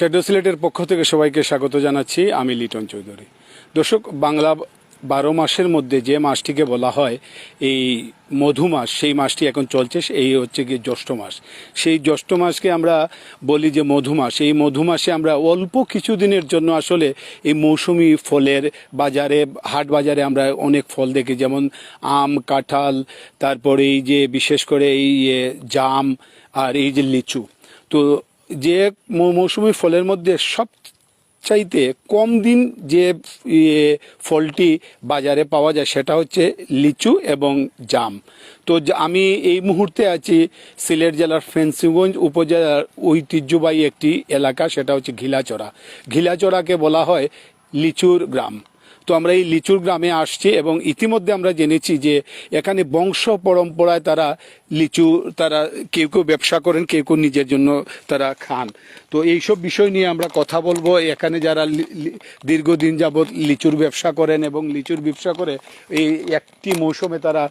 Shadow সিলেটের পক্ষ থেকে সবাইকে স্বাগত জানাচ্ছি। আমি লিটন চৌধুরী। দর্শক, বাংলা বারো মাসের মধ্যে যে মাসটিকে বলা হয়, এই মধু মাস, সেই মাসটি এখন চলছে। এই হচ্ছে গিয়ে জ্যৈষ্ঠ মাস। সেই জ্যৈষ্ঠ মাসকে আমরা বলি যে মধু মাস। এই মধু মাসে আমরা অল্প কিছু দিনের জন্য আসলে এই মৌসুমি ফলের বাজারে, হাট বাজারে আমরা অনেক ফল দেখি। যেমন আম, কাঁঠাল, তারপরে এই যে বিশেষ করে এই জাম আর এই যে লিচু। তো যে মৌসুমি ফলের মধ্যে সব চাইতে কম দিন যে ইয়ে ফলটি বাজারে পাওয়া যায় সেটা হচ্ছে লিচু এবং জাম। তো আমি এই মুহূর্তে আছি সিলেট জেলার ফেন্সিগঞ্জ উপজেলার ঐতিহ্যবাহী একটি এলাকা, সেটা হচ্ছে ঘিলাচড়া। ঘিলাচড়াকে বলা হয় লিচুর গ্রাম। তো আমরা এই লিচুর গ্রামে আসছি এবং ইতিমধ্যে আমরা জেনেছি যে এখানে বংশ পরম্পরায় তারা লিচু, তারা কেউ কেউ ব্যবসা করেন, কেউ কেউ নিজের জন্য তারা খান। তো এইসব বিষয় নিয়ে আমরা কথা বলব। এখানে যারা দীর্ঘদিন যাবৎ লিচুর ব্যবসা করেন এবং লিচুর ব্যবসা করে এই একটি মৌসুমে তারা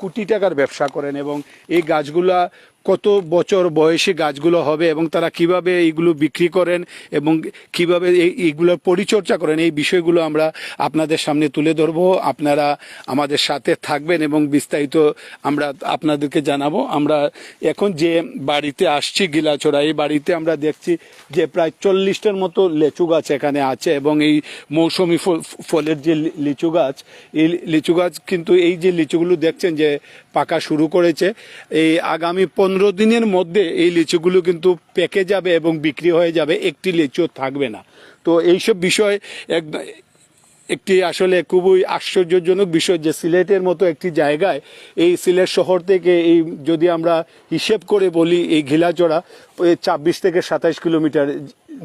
কোটি টাকার ব্যবসা করেন এবং এই গাছগুলা কত বছর বয়সী গাছগুলো হবে এবং তারা কীভাবে এইগুলো বিক্রি করেন এবং কীভাবে এই- এইগুলোর পরিচর্যা করেন, এই বিষয়গুলো আমরা আপনাদের সামনে তুলে ধরবো। আপনারা আমাদের সাথে থাকবেন এবং বিস্তারিত আমরা আপনাদেরকে জানাব। আমরা এখন যে বাড়িতে আসছি, গিলাচড়া, এই বাড়িতে আমরা দেখছি যে প্রায় চল্লিশটার মতো লেচু গাছ এখানে আছে এবং এই মৌসুমি ফল- ফলের যে লিচু গাছ, এই লিচু গাছ কিন্তু এই যে লিচুগুলো দেখছেন যে পাকা শুরু করেছে। এই আগামী পনেরো দিনের মধ্যে এই লিচুগুলো কিন্তু পেকে যাবে এবং বিক্রি হয়ে যাবে। একটি লিচু থাকবে না। তো এইসব বিষয় এক একটি আসলে খুবই আশ্চর্যজনক বিষয় যে সিলেটের মতো একটি জায়গায় এই সিলেট শহর থেকে এই যদি আমরা হিসেব করে বলি এই ঘিলাচড়া ছাব্বিশ থেকে সাতাইশ কিলোমিটার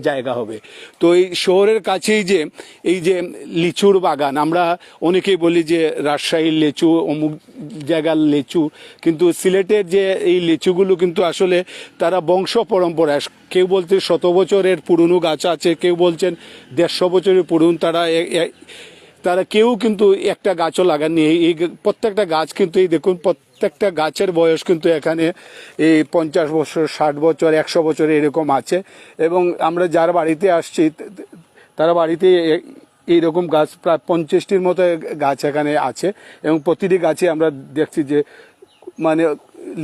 জায়গা হবে। তো এই শহরের কাছেই যে, এই যে লিচুর বাগান, আমরা অনেকেই বলি যে রাজশাহীর লিচু, অমুক জায়গার লিচু, কিন্তু সিলেটের যে এই লিচুগুলো কিন্তু আসলে তারা বংশ পরম্পরা। কেউ বলতে শত বছরের পুরনো গাছ আছে, কেউ বলছেন দেড়শো বছরের পুরনো, তারা তারা কেউ কিন্তু একটা গাছও লাগাননি। এই প্রত্যেকটা গাছ কিন্তু, এই দেখুন, প্রত্যেকটা গাছের বয়স কিন্তু এখানে এই পঞ্চাশ বছর, ষাট বছর, একশো বছর এরকম আছে। এবং আমরা যার বাড়িতে আসছি তারা বাড়িতে এইরকম গাছ, প্রায় পঞ্চাশটির মতো গাছ এখানে আছে। এবং প্রতিটি গাছে আমরা দেখছি যে মানে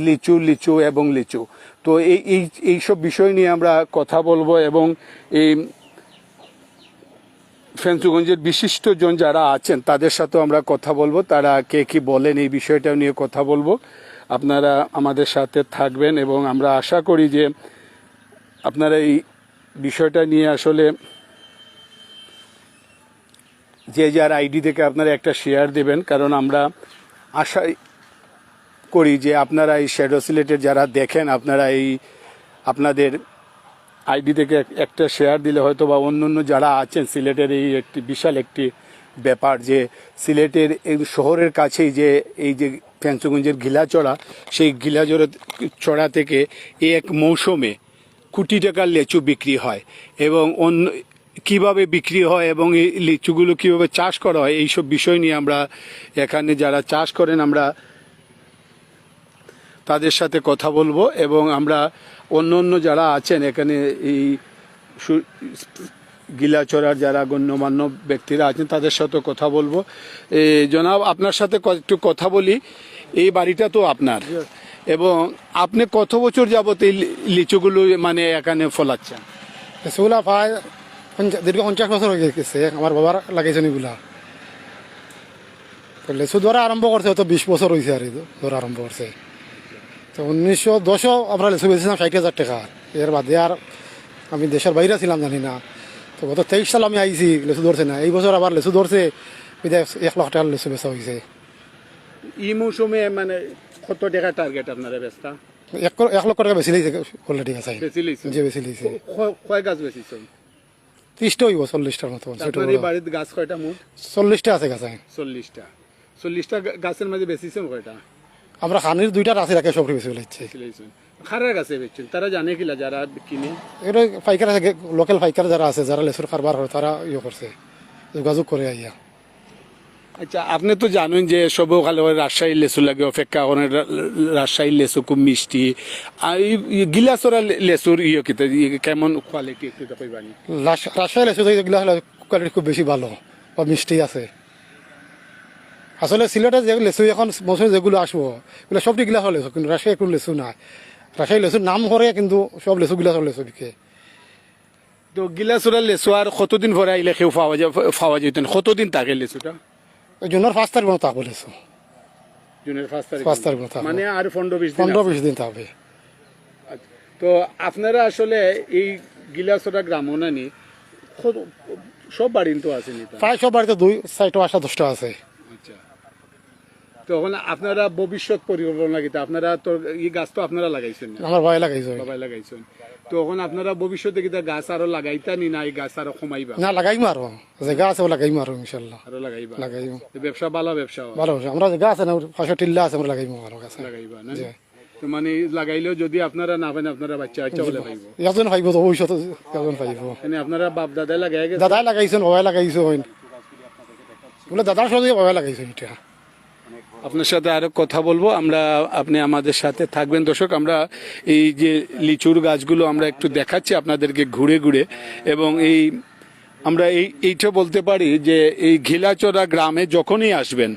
লিচু লিচু এবং লিচু। তো এই, এইসব বিষয় নিয়ে আমরা কথা বলব এবং এই ফেন্সুগঞ্জের বিশিষ্টজন যারা আছেন, তাদের সাথেও আমরা কথা বলব। তারা কে কি বলেন এই বিষয়টা নিয়ে কথা বলব। আপনারা আমাদের সাথে থাকবেন এবং আমরা আশা করি যে আপনারা এই বিষয়টা নিয়ে আসলে যে যার আইডি থেকে আপনারা একটা শেয়ার দেবেন, কারণ আমরা আশা করি যে আপনারা এই শ্যাডো সিলেটের যারা দেখেন, আপনারা এই আপনাদের আইডি থেকে একটা শেয়ার দিলে হয়তো বা অন্য অন্য যারা আছেন, সিলেটের এই একটি বিশাল একটি ব্যাপার যে সিলেটের এই শহরের কাছেই যে এই যে ফ্যান্সগঞ্জের ঘিলাচড়া, সেই ঘিলাচড়া চড়া থেকে এই এক মৌসুমে কোটি টাকার লেচু বিক্রি হয় এবং অন্য কীভাবে বিক্রি হয় এবং এই লিচুগুলো কীভাবে চাষ করা হয়, এইসব বিষয় নিয়ে আমরা এখানে যারা চাষ করেন, আমরা তাদের সাথে কথা বলব এবং আমরা অন্য অন্য যারা আছেন, এখানে এই সু- গিলাচড়ার যারা গণ্যমান্য ব্যক্তিরা আছেন, তাদের সাথে কথা বলব। জনাব, আপনার সাথে একটু কথা বলি। এই বাড়িটা তো আপনার। এবং আপনি কত বছর যাবত এই লিচুগুলো মানে এখানে ফলাচ্ছেন? সেগুলা প্রায় দীর্ঘ পঞ্চাশ বছর হয়ে গেছে, আমার বাবার লাগাইছেন এগুলা। লেচু ধরা আরম্ভ করছে হয়তো বিশ বছর হয়েছে আর ধরা আরম্ভ করছে। তো উনিশশো দশও আমরা লেচু বেঁচেছিলাম ষাট হাজার টাকা। এর বাদে আর আমি দেশের বাইরে ছিলাম জানি না। তো গত তেইশ সাল আমি আইছি লেচু ধরছে না। এই বছর আবার লেচু ধরছে বিদায় এক লাখ টাকার লেচু বেচা হয়েছে এই মৌসুমে মানে কত টাকা টার্গেট আপনারা ব্যস্তা এক এক লক্ষ টাকা বেশি লিয়েছে অলরেডি আছে। যে বেশি লিয়েছে কয় গাছ বেশিছেন ত্রিশটা হইব চল্লিশটার মতো বাড়ির গাছ কয়টা মুখ চল্লিশটা আছে গাছে। চল্লিশটা। চল্লিশটা গাছের মাঝে বেশিছেন কয়টা? আমরা খানির দুইটা রাশি রাখে সব বেশি ফেলেছি খারার গাছে বেচছেন তারা জানে কিলা যারা কিনে। এটা পাইকার আছে লোকাল পাইকার যারা আছে যারা লেসুর কারবার হয় তারা ইয়ে করছে যোগাযোগ করে আইয়া। আচ্ছা আপনি তো জানেন যে সব ভালো রাজশাহী লেসু লাগে অপেক্ষা করে রাজশাহী লেসু খুব মিষ্টি। গিলাসরা লেসুর ইয়ে কিতা ইয়ে কেমন কোয়ালিটি একটু রাজশাহী যেগুলো হলো কোয়ালিটি খুব বেশি ভালো বা মিষ্টি আছে। আসলে সিলেটে যে লেচু এখন মৌসুমে যেগুলো আসব এগুলো সব গিলাস লেচু কিন্তু রাজশাহী একটু লেচু নাই। রাজশাহী লেচুর নাম করে কিন্তু সব লেচু গিলাস লেচু বিকে। তো গিলাসরা লেসু আর কতদিন পরে আইলে কেউ পাওয়া যায় পাওয়া যেতেন কতদিন থাকে ওই জুনের পাঁচ তারিখ মতো থাকবে লেচু জুনের পাঁচ তারিখ পাঁচ তারিখ মতো মানে আর পনেরো বিশ পনেরো বিশ দিন থাকবে। আচ্ছা। তো আপনারা আসলে এই গিলাসরা গ্রামনানি কত- সব বাড়ি তো এটা প্রায় সব বাড়িতে দুই চারটা আসা দশটা আছে। তখন আপনারা ভবিষ্যৎ পরিকল্পনা কিতা আপনারা তো এই গাছ তো আপনারা লাগাইছেন না? আমার ভয় লাগাইছে। বাবাই লাগাইছেন। তখন আপনারা ভবিষ্যতে কিতা গাছ আরও লাগাইতা নি না এই গাছ আরও কমাইবা না লাগাইম আরও জায়গা আছে লাগাইম আরও ইনশাল্লাহ আরও লাগাইবা? লাগাইম ব্যবসা ভালো ব্যবসা। ভালো আমরা জায়গা আছে না পাঁচশো টিল্লা আছে আমরা লাগাইম আরও গাছ। লাগাইবা না? তো মানে লাগাইলেও যদি আপনারা না পান আপনারা বাচ্চা বাচ্চা বলে পাইব। একজন পাইব তো ভবিষ্যৎ একজন পাইব। মানে আপনারা বাপ দাদাই লাগাই গেছে? দাদাই লাগাইছেন বাবাই লাগাইছে বলে দাদার সঙ্গে বাবাই লাগাইছে এটা আপনার সাথে আরও কথা বলব। আমরা, আপনি আমাদের সাথে থাকবেন। দর্শক, আমরা এই যে লিচুর গাছগুলো আমরা একটু দেখাচ্ছি আপনাদেরকে ঘুরে ঘুরে। এবং এই, আমরা এই, এইটা বলতে পারি যে এই ঘিলাচড়া গ্রামে যখনই আসবেন,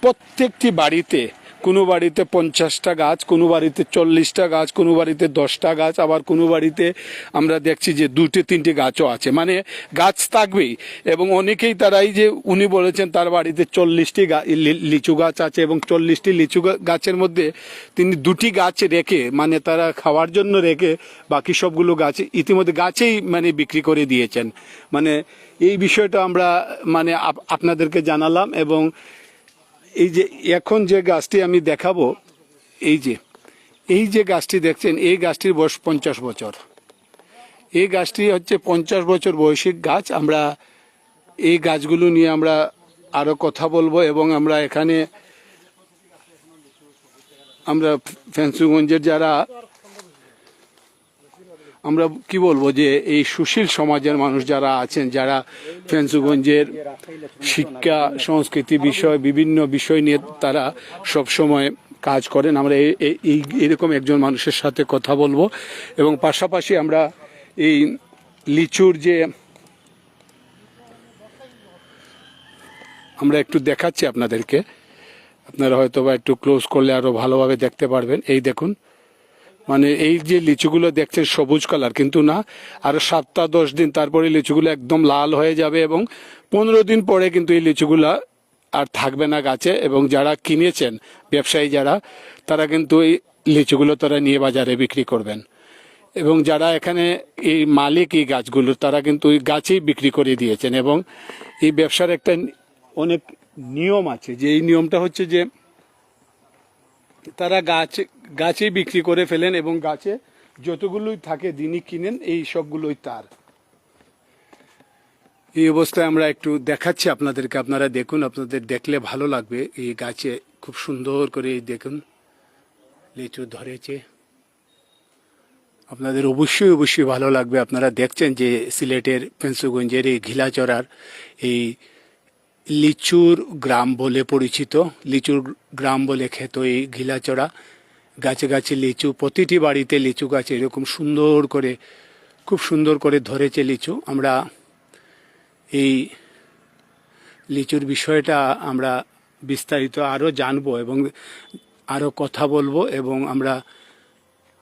প্রত্যেকটি বাড়িতে কোনো বাড়িতে পঞ্চাশটা গাছ, কোনো বাড়িতে চল্লিশটা গাছ, কোনো বাড়িতে দশটা গাছ, আবার কোনো বাড়িতে আমরা দেখছি যে দুটি তিনটে গাছও আছে। মানে গাছ থাকবেই। এবং অনেকেই তারাই যে উনি বলেছেন তার বাড়িতে চল্লিশটি লিচু গাছ আছে এবং চল্লিশটি লিচু গাছের মধ্যে তিনি দুটি গাছ রেখে মানে তারা খাওয়ার জন্য রেখে বাকি সবগুলো গাছ ইতিমধ্যে গাছেই মানে বিক্রি করে দিয়েছেন। মানে এই বিষয়টা আমরা মানে আপ- আপনাদেরকে জানালাম এবং এই যে এখন যে গাছটি আমি দেখাবো, এই যে এই যে গাছটি দেখছেন, এই গাছটির বয়স পঞ্চাশ বছর। এই গাছটি হচ্ছে পঞ্চাশ বছর বয়সী গাছ। আমরা এই গাছগুলো নিয়ে আমরা আরও কথা বলব এবং আমরা এখানে আমরা ফেন্সুগঞ্জের যারা আমরা কি বলব যে এই সুশীল সমাজের মানুষ যারা আছেন, যারা ফেন্সুগঞ্জের শিক্ষা, সংস্কৃতি বিষয়, বিভিন্ন বিষয় নিয়ে তারা সব সময় কাজ করেন, আমরা এই- এরকম একজন মানুষের সাথে কথা বলব। এবং পাশাপাশি আমরা এই লিচুর যে আমরা একটু দেখাচ্ছি আপনাদেরকে। আপনারা হয়তো বা একটু ক্লোজ করলে আরও ভালোভাবে দেখতে পারবেন। এই দেখুন। মানে এই যে লিচুগুলো দেখছেন সবুজ কালার, কিন্তু না, আরও সাতটা দশ দিন তারপরে লিচুগুলো একদম লাল হয়ে যাবে এবং পনেরো দিন পরে কিন্তু এই লিচুগুলা আর থাকবে না গাছে এবং যারা কিনেছেন, ব্যবসায়ী যারা, তারা কিন্তু এই লিচুগুলো তারা নিয়ে বাজারে বিক্রি করবেন। এবং যারা এখানে এই মালিক এই গাছগুলো, তারা কিন্তু এই গাছেই বিক্রি করে দিয়েছেন এবং এই ব্যবসার একটা অনেক নিয়ম আছে। যে এই নিয়মটা হচ্ছে যে তারা গাছ গাছেই বিক্রি করে ফেলেন এবং গাছে যতগুলোই থাকে দিনই কিনেন, এই সবগুলোই তার। এই অবস্থায় আমরা একটু দেখাচ্ছি আপনাদেরকে। আপনারা দেখুন, আপনাদের দেখলে ভালো লাগবে। এই গাছে খুব সুন্দর করে দেখুন, লিচু ধরেছে। আপনাদের অবশ্যই অবশ্যই ভালো লাগবে। আপনারা দেখছেন যে সিলেটের পেন্সুগঞ্জের এই ঘিলাচড়ার এই লিচুর গ্রাম বলে পরিচিত। লিচুর গ্রাম বলে খ্যাত এই ঘিলাচড়া। গাছে গাছে লিচু, প্রতিটি বাড়িতে লিচু গাছ এরকম সুন্দর করে, খুব সুন্দর করে ধরেছে লিচু। আমরা এই লিচুর বিষয়টা আমরা বিস্তারিত আরও জানব এবং আরও কথা বলব এবং আমরা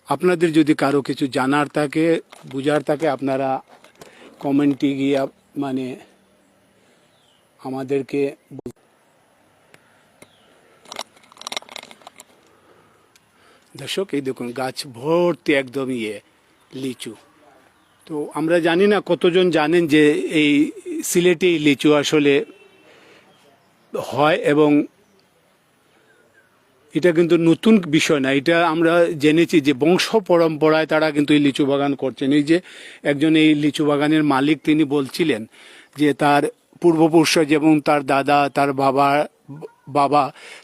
আপনাদের যদি কারও কিছু জানার থাকে, বুঝার থাকে, আপনারা কমেন্টে গিয়ে মানে আমাদেরকে দর্শক, এই দেখুন, গাছ ভর্তি একদম ইয়ে লিচু। তো আমরা জানি না কতজন জানেন যে এই সিলেটে লিচু আসলে হয় এবং এটা কিন্তু নতুন বিষয় না। এটা আমরা জেনেছি যে বংশ পরম্পরায় তারা কিন্তু এই লিচু বাগান করছেন। এই যে একজন এই লিচু বাগানের মালিক তিনি বলছিলেন যে তার পূর্বপুরুষ যেমন তার দাদা, তার বাবা বাবা,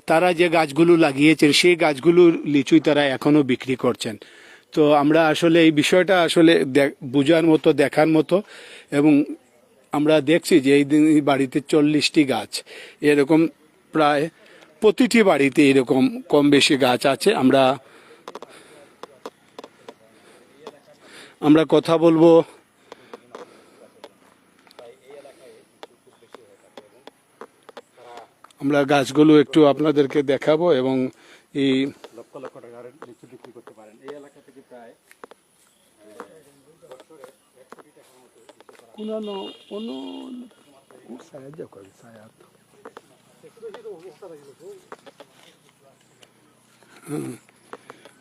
তারা যে গাছগুলো লাগিয়েছেন, সেই গাছগুলোর লিচুই তারা এখনও বিক্রি করছেন। তো আমরা আসলে এই বিষয়টা আসলে বোঝার মতো, দেখার মতো এবং আমরা দেখছি যে এই দিন বাড়িতে চল্লিশটি গাছ। এরকম প্রায় প্রতিটি বাড়িতে এরকম কম বেশি গাছ আছে। আমরা আমরা কথা বলব আমরা গাছগুলো একটু আপনাদেরকে দেখাবো এবং এই লক্ষ লক্ষ টাকার লিচু বিক্রি করতে পারেন এই এলাকা থেকে প্রায় কোনানো অন্য সাহায্য করে সাহায্য।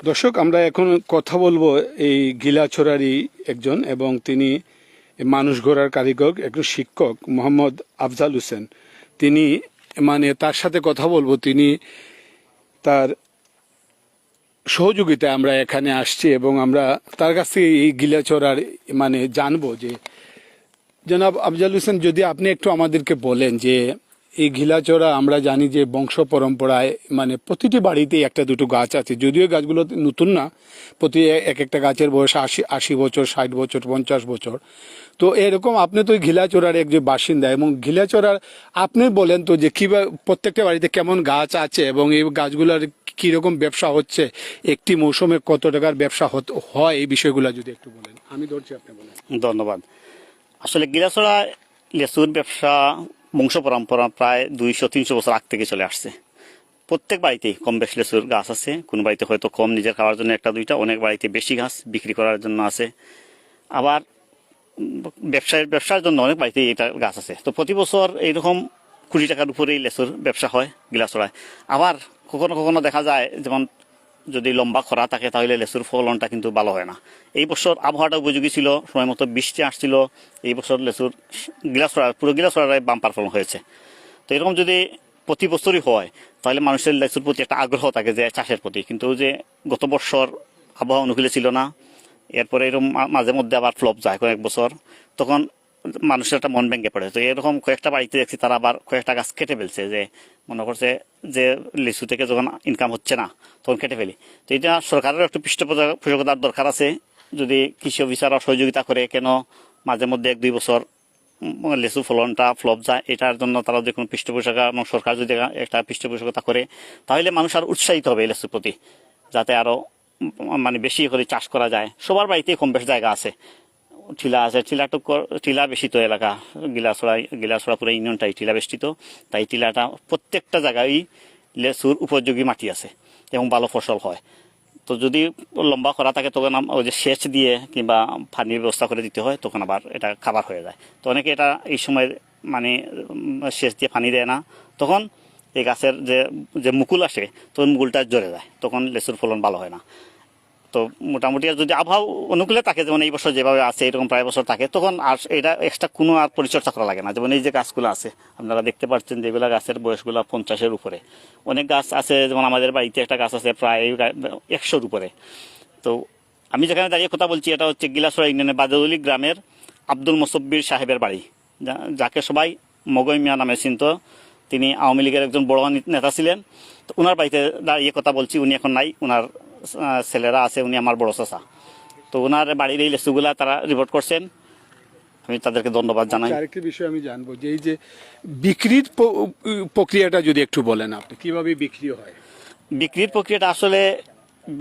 দর্শক আমরা এখন কথা বলব এই গিলাছড়ারই একজন এবং তিনি মানুষ গড়ার কারিগর একজন শিক্ষক মোহাম্মদ আফজাল হোসেন। তিনি মানে তার সাথে কথা বলব, তিনি তার সহযোগিতায় আমরা এখানে আসছি এবং আমরা তার কাছ থেকে এই গিলাচড়ার মানে জানব যে, জনাব আফজাল হোসেন, যদি আপনি একটু আমাদেরকে বলেন যে এই ঘিলাচড়া আমরা জানি যে বংশ পরম্পরায় মানে প্রতিটি বাড়িতেই একটা দুটো গাছ আছে। যদিও গাছগুলো নতুন না, প্রতি এক একটা গাছের বয়স আশি আশি বছর, ষাট বছর, পঞ্চাশ বছর। তো এরকম আপনি তো ঘিলাচড়ার একজন বাসিন্দা এবং ঘিলাচড়ার আপনি বলেন তো যে কীভাবে প্রত্যেকটা বাড়িতে কেমন গাছ আছে এবং এই গাছগুলোর কীরকম ব্যবসা হচ্ছে, একটি মৌসুমে কত টাকার ব্যবসা হয় এই বিষয়গুলো যদি একটু বলেন। আমি ধরছি আপনি বলেন। ধন্যবাদ। আসলে গিলাছড়া লেচুর ব্যবসা বংশ পরম্পরা প্রায় দুইশো, তিনশো বছর আগ থেকে চলে আসছে। প্রত্যেক বাড়িতেই কম বেশি লেচুর গাছ আছে। কোন বাড়িতে হয়তো কম নিজের খাওয়ার জন্য একটা, দুইটা, অনেক বাড়িতে বেশি গাছ বিক্রি করার জন্য আছে। আবার ব্যবসায়, ব্যবসার জন্য অনেক বাড়িতে এটা গাছ আছে। তো প্রতি বছর এইরকম কুড়ি টাকার উপরেই লেচুর ব্যবসা হয় গিলাছড়ায় আবার কখনো কখনো দেখা যায়, যেমন যদি লম্বা খরা থাকে তাহলে লেচুর ফলনটা কিন্তু ভালো হয় না। এই বছর আবহাওয়াটা উপযোগী ছিল, সময় মতো বৃষ্টি আসছিল। এই বছর লেচুর গিলাসড়া পুরো গিলাসড়ায় বাম্পার ফলন হয়েছে। তো এরকম যদি প্রতি বছরই হয়, তাহলে মানুষের লেচুর প্রতি একটা আগ্রহ থাকে যে চাষের প্রতি। কিন্তু যে গত বছর আবহাওয়া অনুকূলে ছিল না, এরপরে এরকম মাঝে মধ্যে আবার ফ্লপ যায় কয়েক বছর, তখন মানুষের একটা মন ভেঙে পড়ে। তো এরকম কয়েকটা বাড়িতে দেখছি তারা আবার কয়েকটা গাছ কেটে ফেলছে যে, মনে করছে যে লিচু থেকে যখন ইনকাম হচ্ছে না, তখন কেটে ফেলি। তো এটা সরকারের একটু পৃষ্ঠপোষকতার দরকার আছে যদি কৃষি অফিসাররা সহযোগিতা করে, কেন মাঝে মধ্যে এক দুই বছর লিচু ফলনটা ফ্লপ যায়, এটার জন্য তারা যদি কোনো পৃষ্ঠপোষকতা এবং সরকার যদি একটা পৃষ্ঠপোষকতা করে, তাহলে মানুষ আর উৎসাহিত হবে লিচুর প্রতি, যাতে আরও মানে বেশি করে চাষ করা যায়। সবার বাড়িতে কম বেশ জায়গা আছে। টিলা আছে তো টিলা বেশি তো এলাকা, গিলাসড়া গিলাসড়া পুরো ইউনিয়নটাই টিলা বেষ্টিত, তাই টিলাটা প্রত্যেকটা জায়গায় লেচুর উপযোগী মাটি আছে এবং ভালো ফসল হয়। তো যদি লম্বা করা থাকে, তখন ওই যে সেচ দিয়ে কিংবা পানির ব্যবস্থা করে দিতে হয়, তখন আবার এটা খাবার হয়ে যায়। তো অনেকে এটা এই সময় মানে সেচ দিয়ে পানি দেয় না। তখন এই গাছের যে যে মুকুল আসে, তখন মুকুলটা জ্বরে যায়। তখন লেচুর ফলন ভালো হয় না। তো মোটামুটি আর যদি আবহাওয়া অনুকূলে থাকে, যেমন এই বছর যেভাবে আছে, এরকম প্রায় বছর থাকে, তখন আর এটা এক্সট্রা কোনো আর পরিচর্যা করা লাগে না। যেমন এই যে গাছগুলো আছে, আপনারা দেখতে পাচ্ছেন যেগুলো গাছের বয়সগুলো পঞ্চাশের উপরে। অনেক গাছ আছে, যেমন আমাদের বাড়িতে একটা গাছ আছে প্রায় একশোর উপরে। তো আমি যেখানে দাঁড়িয়ে কথা বলছি, এটা হচ্ছে গিলাসরা ইউনিয়নের বাজাদুলি গ্রামের আব্দুল মোসব্বির সাহেবের বাড়ি। যাকে সবাই মগই মিয়া নামে চিনত। তিনি আওয়ামী লীগের একজন বড় নেতা ছিলেন। তো ওনার বাড়িতে দাঁড়িয়ে কথা বলছি, উনি এখন নাই ওনার ছেলেরা আছে উনি আমার বড় চাচা। তো ওনার বাড়ির এই লেচুগুলা তারা রিপোর্ট করছেন। আমি তাদেরকে ধন্যবাদ জানাই। আরেকটি বিষয় আমি জানব যে এই যে বিক্রির প্রক্রিয়াটা যদি একটু বলেন আপনি কীভাবে বিক্রি হয়? বিক্রির প্রক্রিয়াটা আসলে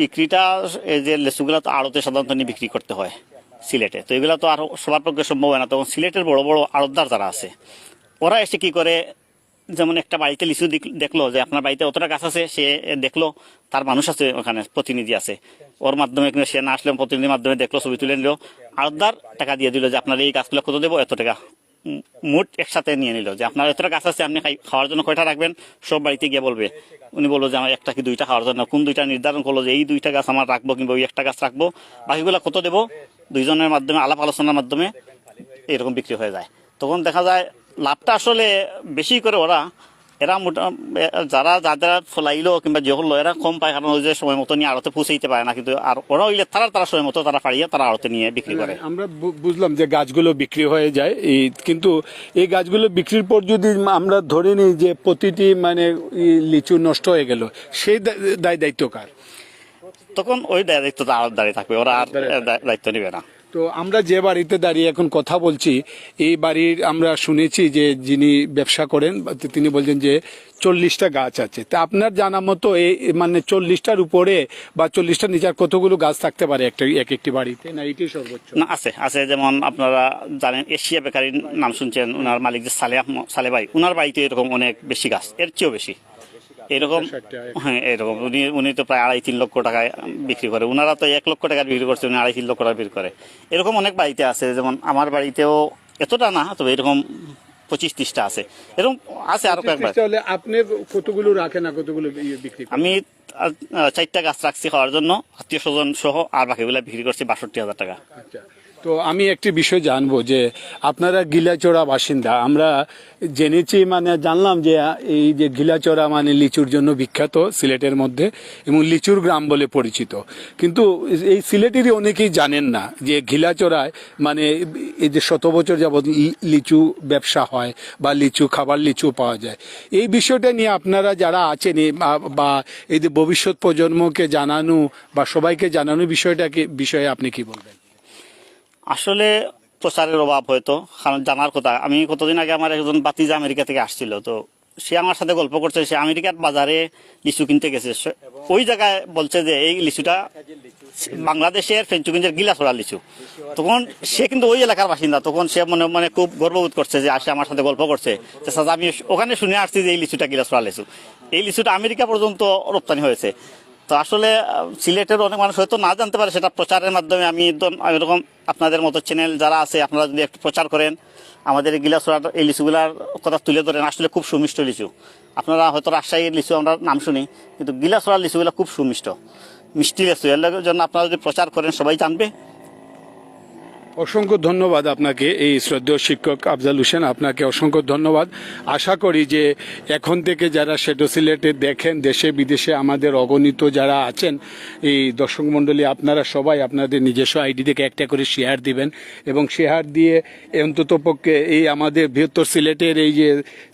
বিক্রিটা এই যে লেচুগুলা তো আড়তে সাধারণত নিয়ে বিক্রি করতে হয় সিলেটে। তো এগুলো তো আর সবার পক্ষে সম্ভব হয় না। তখন সিলেটের বড় বড় আড়তদার যারা আছে ওরা এসে কি করে যেমন একটা বাড়িতে লিচু দেখ- দেখল যে আপনার বাড়িতে অতটা গাছ আছে, সে দেখল তার মানুষ আছে ওখানে, প্রতিনিধি আছে। ওর মাধ্যমে সে না আসলে প্রতিনিধির মাধ্যমে দেখল, ছবি তুলে নিল। আড়তদার টাকা দিয়ে দিল যে, আপনার এই গাছগুলো কত দেবো? এত টাকা। মোট একসাথে নিয়ে নিল যে, আপনার এতটা গাছ আছে, আপনি খাওয়ার জন্য কয়টা রাখবেন? সব বাড়িতে গিয়ে বলবে। উনি বলল যে, আমার একটা কি দুইটা খাওয়ার জন্য? কোন দুইটা নির্ধারণ করল যে, এই দুইটা গাছ আমার রাখব কিংবা ওই একটা গাছ রাখব। বাকিগুলো কত দেবো? দুইজনের মাধ্যমে, আলাপ আলোচনার মাধ্যমে এরকম বিক্রি হয়ে যায়। তখন দেখা যায় লাভটা আসলে বেশি করে ওরা এরা মোটা যারা যাদের ফলাইলো কিংবা যে হলো এরা কম পায় কারণ ওই যে সময় মতো নিয়ে আড়তে পৌঁছাইতে পারে না কিন্তু আর ওরা হইলে তারা তারা সময় মতো তারা পাড়িয়ে তারা আড়তে নিয়ে বিক্রি করে। আমরা বুঝলাম যে গাছগুলো বিক্রি হয়ে যায় এই কিন্তু এই গাছগুলো বিক্রির পর যদি আমরা ধরে নিই যে প্রতিটি মানে লিচু নষ্ট হয়ে গেল সেই দায় দায়িত্ব কার? তখন ওই দায়িত্ব আড়ত দাঁড়িয়ে থাকবে ওরা আর দায়িত্ব নেবে না। তো আমরা যে বাড়িতে দাঁড়িয়ে এখন কথা বলছি, এই বাড়ির আমরা শুনেছি যে যিনি ব্যবসা করেন, তিনি বলছেন যে চল্লিশটা গাছ আছে। তা আপনার জানা মতো এই মানে চল্লিশটার উপরে বা চল্লিশটার নিচে কতগুলো গাছ থাকতে পারে একটা, এক একটি বাড়িতে? না, এটাই সর্বোচ্চ। না, আছে আছে, যেমন আপনারা জানেন, এশিয়া বেকারির নাম শুনছেন ওনার মালিক যে সালে সালে ভাই ওনার বাড়িতে এরকম অনেক বেশি গাছ, এর চেয়েও বেশি। এরকম হ্যাঁ এরকম। উনি উনি তো প্রায় আড়াই তিন লক্ষ টাকায় বিক্রি করে। ওনারা তো এক লক্ষ টাকার বিক্রি করছে উনি আড়াই তিন লক্ষ টাকা বিক্রি করে। এরকম অনেক বাড়িতে আছে যেমন আমার বাড়িতেও এতটা না তবে এরকম পঁচিশ ত্রিশটা আছে। এরকম আছে আরও কয়েকবার। তাহলে আপনি কতগুলো রাখেন না কতগুলো বিক্রি আমি চারটা গাছ রাখছি খাওয়ার জন্য। আত্মীয় স্বজন সহ আর বাকিগুলা বিক্রি করছি বাষট্টি হাজার টাকা। আচ্ছা তো আমি একটি বিষয় জানব যে আপনারা গিলাচড়া বাসিন্দা, আমরা জেনেছি মানে জানলাম যে এই যে গিলাচড়া মানে লিচুর জন্য বিখ্যাত সিলেটের মধ্যে এবং লিচুর গ্রাম বলে পরিচিত। কিন্তু এই সিলেটেরই অনেকেই জানেন না যে গিলাচড়ায় মানে এই যে শত বছর যাবৎ লিচু ব্যবসা হয় বা লিচু, খাবার লিচু পাওয়া যায়। এই বিষয়টা নিয়ে আপনারা যারা আছেন বা এই যে ভবিষ্যৎ প্রজন্মকে জানানো বা সবাইকে জানানো বিষয়টাকে, বিষয়ে আপনি কি বলবেন? আসলে প্রচারের অভাব হয়তো, কারণ জানার কথা। আমি কতদিন আগে আমার একজন বাতিজা আমেরিকা থেকে আসছিল, তো সে আমার সাথে গল্প করছে, সে আমেরিকার বাজারে লিচু কিনতে গেছে। ওই জায়গায় বলছে যে, এই লিচুটা বাংলাদেশের ফেঞ্চুগঞ্জের গিলাছড়া লিচু। তখন সে কিন্তু ওই এলাকার বাসিন্দা, তখন সে মনে মানে খুব গর্ববোধ করছে যে, আসে আমার সাথে গল্প করছে। যে চাচা, আমি ওখানে শুনে আসছি যে, এই লিচুটা গিলাছড়া লিচু। এই লিচুটা আমেরিকা পর্যন্ত রপ্তানি হয়েছে। তো আসলে সিলেটের অনেক মানুষ হয়তো না জানতে পারে সেটা প্রচারের মাধ্যমে। আমি একদম এরকম আপনাদের মতো চ্যানেল যারা আছে, আপনারা যদি একটু প্রচার করেন, আমাদের গিলাসড়ার এই লিচুগুলার কথা তুলে ধরেন, আসলে খুব সুমিষ্ট লিচু। আপনারা হয়তো রাজশাহীর লিচু আমরা নাম শুনি, কিন্তু গিলাসোড়ার লিচুগুলো খুব সুমিষ্ট, মিষ্টি লিচু। এর জন্য আপনারা যদি প্রচার করেন, সবাই জানবে। অসংখ্য ধন্যবাদ আপনাকে, এই শ্রদ্ধেয় শিক্ষক আফজাল হোসেন। আপনাকে অসংখ্য ধন্যবাদ। আশা করি যে এখন থেকে যারা সেটো সিলেটে দেখেন, দেশে, বিদেশে আমাদের অগণিত যারা আছেন, এই দর্শক মণ্ডলী, আপনারা সবাই আপনাদের নিজস্ব আইডি থেকে একটা করে শেয়ার দিবেন এবং শেয়ার দিয়ে অন্তত পক্ষে এই আমাদের বৃহত্তর সিলেটের এই যে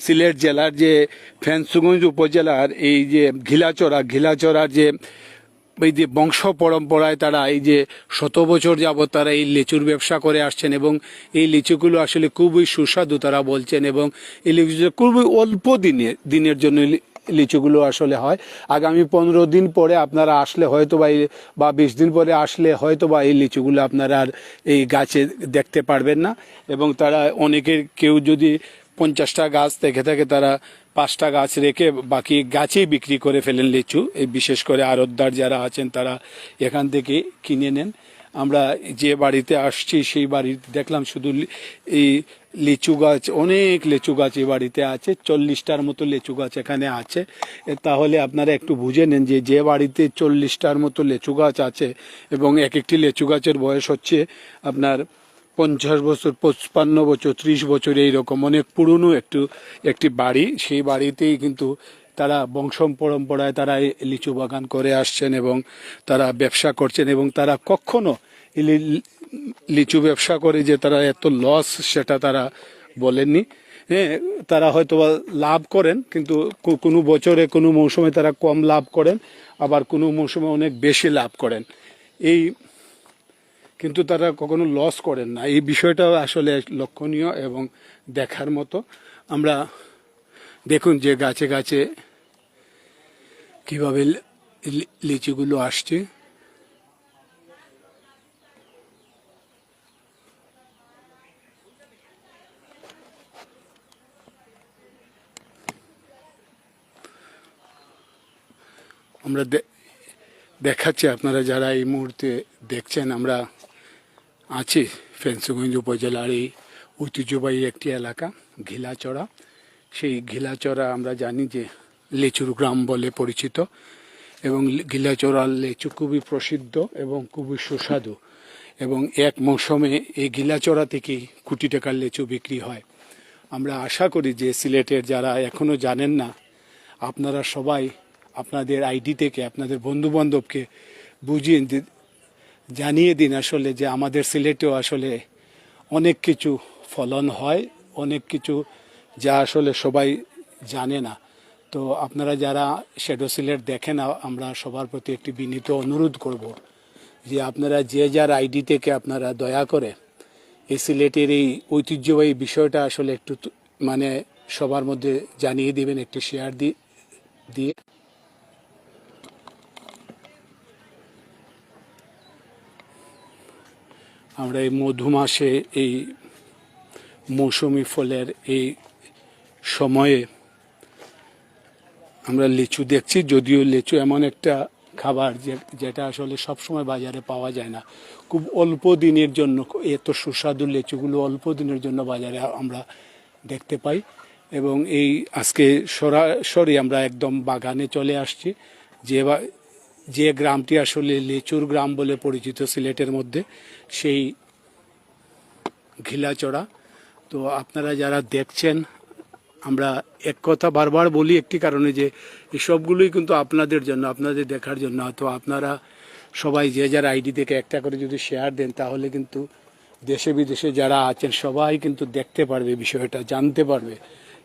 সিলেট জেলার যে ফেন্সুগঞ্জ উপজেলার এই যে ঘিলাচড়া, ঘিলাচড়ার যে এই যে বংশ পরম্পরায় তারা এই যে শত বছর যাবৎ তারা এই লিচুর ব্যবসা করে আসছেন এবং এই লিচুগুলো আসলে খুবই সুস্বাদু তারা বলছেন এবং এই লিচু খুবই অল্প দিনে, দিনের জন্য লিচুগুলো আসলে হয়। আগামী পনেরো দিন পরে আপনারা আসলে হয়তো বা বা বিশ দিন পরে আসলে হয়তো বা এই লিচুগুলো আপনারা আর এই গাছে দেখতে পারবেন না। এবং তারা অনেকের কেউ যদি পঞ্চাশটা গাছ দেখে থাকে তারা পাঁচটা গাছ রেখে বাকি গাছেই বিক্রি করে ফেলেন লিচু। এই বিশেষ করে আড়তদার যারা আছেন, তারা এখান থেকে কিনে নেন। আমরা যে বাড়িতে আসছি, সেই বাড়িতে দেখলাম শুধু এই লিচু গাছ, অনেক লিচু গাছ এই বাড়িতে আছে। চল্লিশটার মতো লিচু গাছ এখানে আছে। তাহলে আপনারা একটু বুঝে নেন যে যে বাড়িতে চল্লিশটার মতো লিচু গাছ আছে এবং এক একটি লিচু গাছের বয়স হচ্ছে আপনার পঞ্চাশ বছর, পঁচপান্ন বছর, ত্রিশ বছর এইরকম অনেক পুরনো একটু, একটি বাড়ি। সেই বাড়িতেই কিন্তু তারা বংশ পরম্পরায় তারা লিচু বাগান করে আসছেন এবং তারা ব্যবসা করছেন এবং তারা কখনো লিচু ব্যবসা করে যে তারা এত লস সেটা তারা বলেননি। হ্যাঁ তারা হয়তো লাভ করেন, কিন্তু কোনো বছরে, কোনো মৌসুমে তারা কম লাভ করেন, আবার কোনো মৌসুমে অনেক বেশি লাভ করেন। এই কিন্তু তারা কখনো লস করেন না। এই বিষয়টাও আসলে লক্ষণীয় এবং দেখার মতো। আমরা দেখুন যে গাছে গাছে কীভাবে লি- লি- আসছে। আমরা দেখাচ্ছি আপনারা যারা এই মুহূর্তে দেখছেন, আমরা আছি ফেন্সগঞ্জ উপজেলার এই ঐতিহ্যবাহী একটি এলাকা, ঘিলাচড়া। সেই ঘিলাচড়া আমরা জানি যে লেচুর গ্রাম বলে পরিচিত এবং ঘিলাচড়ার লেচু খুবই প্রসিদ্ধ এবং খুবই সুস্বাদু এবং এক মৌসুমে এই ঘিলাচড়া থেকেই কোটি টাকার লেচু বিক্রি হয়। আমরা আশা করি যে সিলেটের যারা এখনও জানেন না, আপনারা সবাই আপনাদের আইডি থেকে, আপনাদের বন্ধু বান্ধবকে বুঝিয়ে জানিয়ে দিন আসলে যে আমাদের সিলেটেও আসলে অনেক কিছু ফলন হয়, অনেক কিছু যা আসলে সবাই জানে না। তো আপনারা যারা শ্যাডো সিলেট দেখেন, আমরা সবার প্রতি একটি বিনীত অনুরোধ করব যে আপনারা যে যার আইডি থেকে আপনারা দয়া করে এই সিলেটের এই ঐতিহ্যবাহী বিষয়টা আসলে একটু মানে সবার মধ্যে জানিয়ে দিবেন, একটু শেয়ার দিয়ে। আমরা এই মধু মাসে এই মৌসুমি ফলের এই সময়ে আমরা লিচু দেখছি, যদিও লিচু এমন একটা খাবার যে, যেটা আসলে সবসময় বাজারে পাওয়া যায় না। খুব অল্প দিনের জন্য, এত সুস্বাদু লিচুগুলো অল্প দিনের জন্য বাজারে আমরা দেখতে পাই এবং এই আজকে সরাসরি আমরা একদম বাগানে চলে আসছি। যে যে গ্রামটি আসলে লিচুর গ্রাম বলে পরিচিত সিলেটের মধ্যে, সেই ঘিলাচড়া। তো আপনারা যারা দেখছেন, আমরা এক কথা বারবার বলি একটি কারণে যে এই সবগুলোই কিন্তু আপনাদের জন্য, আপনাদের দেখার জন্য। তো আপনারা সবাই যে যার আইডি থেকে একটা করে যদি শেয়ার দেন, তাহলে কিন্তু দেশে বিদেশে যারা আছেন, সবাই কিন্তু দেখতে পারবে বিষয়টা, জানতে পারবে।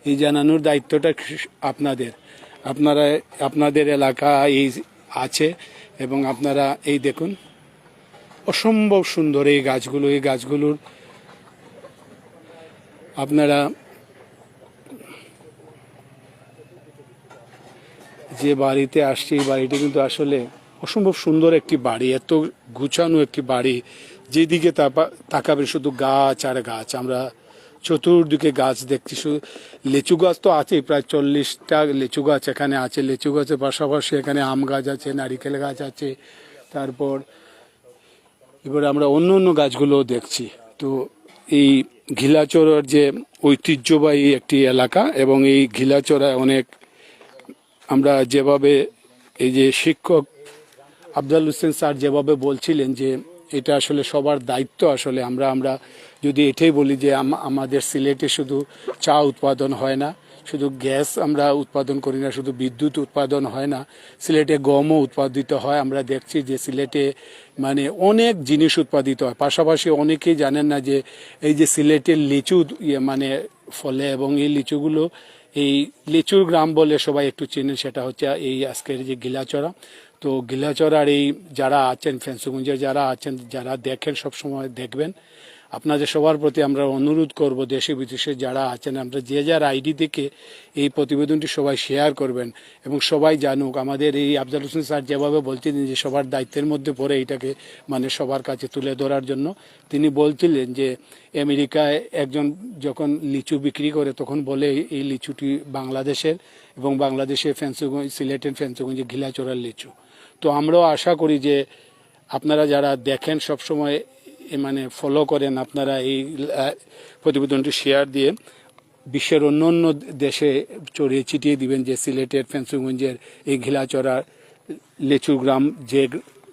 এই জানানোর দায়িত্বটা আপনাদের। আপনারা, আপনাদের এলাকা, এই আছে এবং আপনারা এই দেখুন, অসম্ভব সুন্দর এই গাছগুলো, এই গাছগুলোর আপনারা যে বাড়িতে আসছি, এই বাড়িটি কিন্তু আসলে অসম্ভব সুন্দর একটি বাড়ি, এত গুছানো একটি বাড়ি, যেদিকে তাকাবে শুধু গাছ আর গাছ। আমরা চতুর্দিকে গাছ দেখছি। শুধু লিচু গাছ তো আছেই, প্রায় চল্লিশটা লিচু গাছ এখানে আছে। লিচু গাছের পাশাপাশি এখানে আম গাছ আছে, নারিকেল গাছ আছে। তারপর এবার আমরা অন্য অন্য গাছগুলোও দেখছি। তো এই ঘিলাচড়ার যে ঐতিহ্যবাহী একটি এলাকা এবং এই ঘিলাচড়ায় অনেক আমরা যেভাবে এই যে শিক্ষক আফজাল হোসেন স্যার যেভাবে বলছিলেন যে এটা আসলে সবার দায়িত্ব আসলে। আমরা আমরা যদি এটাই বলি যে আমাদের সিলেটে শুধু চা উৎপাদন হয় না, শুধু গ্যাস আমরা উৎপাদন করি না, শুধু বিদ্যুৎ উৎপাদন হয় না, সিলেটে গমও উৎপাদিত হয়। আমরা দেখছি যে সিলেটে মানে অনেক জিনিস উৎপাদিত হয়। পাশাপাশি অনেকেই জানেন না যে এই যে সিলেটের লিচু ইয়ে মানে ফলে এবং এই লিচুগুলো, এই লিচুর গ্রাম বলে সবাই একটু চেনে সেটা হচ্ছে এই আজকের যে গিলাচড়া। তো গিলাচড়ার এই যারা আছেন, ফেন্সুগঞ্জের যারা আছেন, যারা দেখেন সব সময় দেখবেন, আপনাদের সবার প্রতি আমরা অনুরোধ করব, দেশে বিদেশে যারা আছেন, আমরা যে যার আইডি থেকে এই প্রতিবেদনটি সবাই শেয়ার করবেন এবং সবাই জানুক। আমাদের এই আফজাল হোসেন স্যার যেভাবে বলছিলেন যে সবার দায়িত্বের মধ্যে পড়ে এটাকে মানে সবার কাছে তুলে ধরার জন্য, তিনি বলছিলেন যে আমেরিকায় একজন যখন লিচু বিক্রি করে তখন বলে এই লিচুটি বাংলাদেশের এবং বাংলাদেশের ফেন্সুগঞ্জ, সিলেটের ফেন্সুগঞ্জে ঘিলাচড়ার লিচু। তো আমরাও আশা করি যে আপনারা যারা দেখেন সবসময় মানে ফলো করেন আপনারা এই প্রতিবেদনটি শেয়ার দিয়ে বিশ্বের অন্য অন্য দেশে ছড়িয়ে ছিটিয়ে দিবেন যে সিলেটের ফেন্সুগঞ্জের এই ঘিলাচড়ার লেচু গ্রাম যে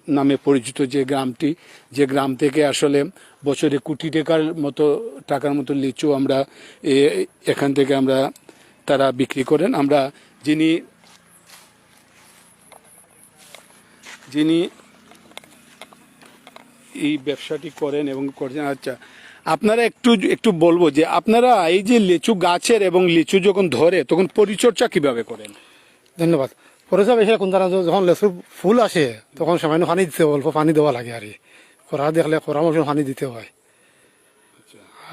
নামে পরিচিত যে গ্রামটি, যে গ্রাম থেকে আসলে বছরে কোটি টাকার মতো টাকার মতো লিচু আমরা এখান থেকে আমরা তারা বিক্রি করেন। আমরা যিনি যিনি এই ব্যবসাটি করেন এবং করছেন আচ্ছা আপনারা একটু একটু বলব যে আপনারা এই যে লিচু গাছের এবং লিচু যখন ধরে তখন পরিচর্যা কীভাবে করেন? ধন্যবাদ। পরেশা বেশি কোন তারা যখন লেচু ফুল আসে তখন সামান্য পানি দিতে অল্প পানি দেওয়া লাগে আর খরা দেখলে খরা মৌসুমে পানি দিতে হয়।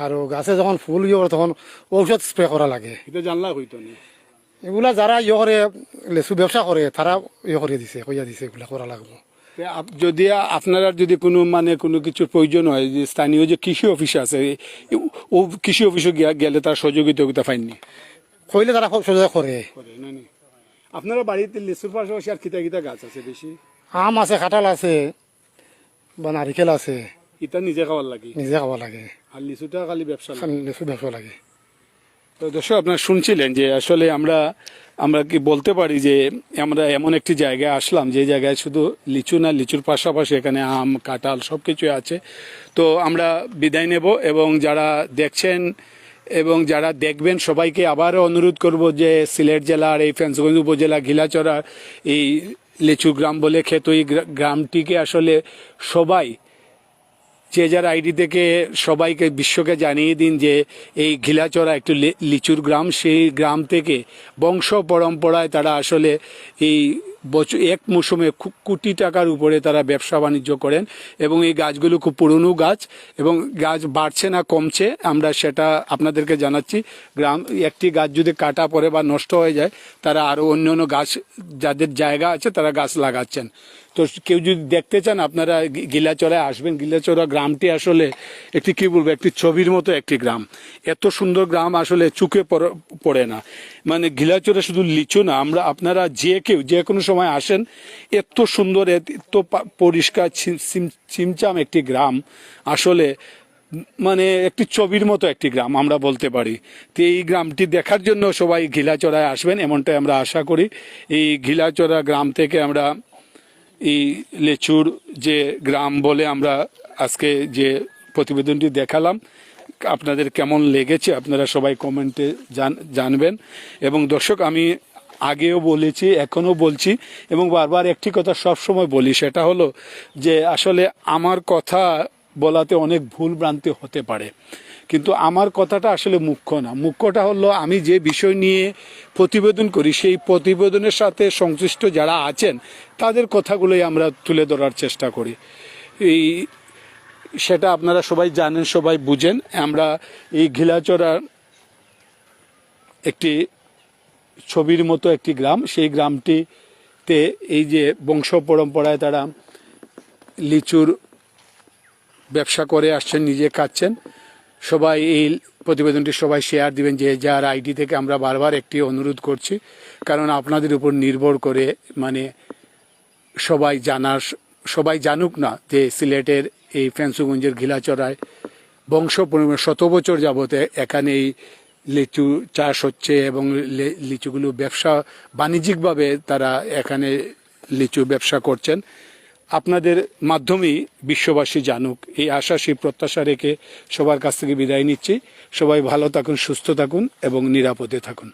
আর গাছে যখন ফুল ইয়ে তখন ঔষধ স্প্রে করা লাগে। এটা জানলা হইতো না? এগুলা যারা ইয়ে করে লেচু ব্যবসা করে তারা ইয়ে করে দিছে কইয়া দিছে এগুলা করা লাগবে। যদি আপনারা যদি কোনো মানে কোনো কিছুর প্রয়োজন হয় যে স্থানীয় যে কৃষি অফিস আছে ও কৃষি অফিসে গিয়া- গেলে তার সহযোগিতা পাইনি। কইলে তারা খুব সোজা করে? আপনারা বাড়িতে লিচুর পাশাপাশি আর কিতা কিতা গাছ আছে বেশি? আম আছে কাঁঠাল আছে বা নারিকেল আছে। ইটা নিজে খাওয়ার লাগে? নিজে খাওয়া লাগে। আর লিচুটা খালি ব্যবসা। লেচু ব্যবসা লাগে। তো দর্শক, আপনারা শুনছিলেন যে আসলে আমরা আমরা কি বলতে পারি যে আমরা এমন একটি জায়গায় আসলাম, যে জায়গায় শুধু লিচু না, লিচুর পাশাপাশি এখানে আম, কাঁঠাল সব কিছুই আছে। তো আমরা বিদায় নেব এবং যারা দেখছেন এবং যারা দেখবেন, সবাইকে আবারও অনুরোধ করব যে সিলেট জেলার, এই ফেন্সগঞ্জ উপজেলা ঘিলাচড়ার এই লিচু গ্রাম বলে খ্যাত এই গ্রামটিকে আসলে সবাই যে যার আইডি থেকে সবাইকে বিশ্বকে জানিয়ে দিন যে এই ঘিলাচড়া একটু লিচুর গ্রাম, সেই গ্রাম থেকে বংশ পরম্পরায় তারা আসলে এই বছর এক মৌসুমে খুব কোটি টাকার উপরে তারা ব্যবসা বাণিজ্য করেন এবং এই গাছগুলো খুব পুরনো গাছ এবং গাছ বাড়ছে না, কমছে। আমরা সেটা আপনাদেরকে জানাচ্ছি। গ্রাম, একটি গাছ যদি কাটা পড়ে বা নষ্ট হয়ে যায়, তারা আরও অন্য অন্য গাছ, যাদের জায়গা আছে, তারা গাছ লাগাচ্ছেন। তো কেউ যদি দেখতে চান, আপনারা গিলাচড়ায় আসবেন। গিলাচড়া গ্রামটি আসলে একটি, কি বলব, একটি ছবির মতো একটি গ্রাম। এত সুন্দর গ্রাম আসলে চুকে পড়ে- না। মানে গিলাচড়া শুধু লিচু না, আমরা, আপনারা যে কেউ, যে কোনো সময় আসেন, এত সুন্দর, এত পরিষ্কার ছিমচাম একটি গ্রাম। আসলে মানে একটি ছবির মতো একটি গ্রাম, আমরা বলতে পারি। তো এই গ্রামটি দেখার জন্য সবাই ঘিলাচড়ায় আসবেন, এমনটাই আমরা আশা করি। এই ঘিলাচড়া গ্রাম থেকে আমরা এই লেচুর যে গ্রাম বলে আমরা আজকে যে প্রতিবেদনটি দেখালাম, আপনাদের কেমন লেগেছে আপনারা সবাই কমেন্টে জান, জানবেন। এবং দর্শক, আমি আগেও বলেছি, এখনও বলছি এবং বারবার একটি কথা সবসময় বলি, সেটা হলো যে আসলে আমার কথা বলাতে অনেক ভুল ভ্রান্তি হতে পারে। কিন্তু আমার কথাটা আসলে মুখ্য না। মুখ্যটা হলো আমি যে বিষয় নিয়ে প্রতিবেদন করি, সেই প্রতিবেদনের সাথে সংশ্লিষ্ট যারা আছেন, তাদের কথাগুলোই আমরা তুলে ধরার চেষ্টা করি। এই সেটা আপনারা সবাই জানেন, সবাই বুঝেন। আমরা এই ঘিলাচড়া একটি ছবির মতো একটি গ্রাম, সেই গ্রামটিতে এই যে বংশ পরম্পরায় তারা লিচুর ব্যবসা করে আসছেন, নিজে খাচ্ছেন সবাই এই প্রতিবেদনটি সবাই শেয়ার দিবেন যে যার আইডি থেকে আমরা বারবার একটি অনুরোধ করছি। কারণ আপনাদের উপর নির্ভর করে মানে সবাই জানার সবাই জানুক না যে সিলেটের এই ফেন্সুগঞ্জের ঘিলাচড়ায় বংশ পরিমাণ শত বছর যাবতে এখানে এই লিচু চাষ হচ্ছে এবং লিচুগুলো ব্যবসা বাণিজ্যিকভাবে তারা এখানে লিচু ব্যবসা করছেন। আপনাদের মাধ্যমেই বিশ্ববাসী জানুক। এই আশা, সেই প্রত্যাশা রেখে সবার কাছ থেকে বিদায় নিচ্ছি। সবাই ভালো থাকুন, সুস্থ থাকুন এবং নিরাপদে থাকুন।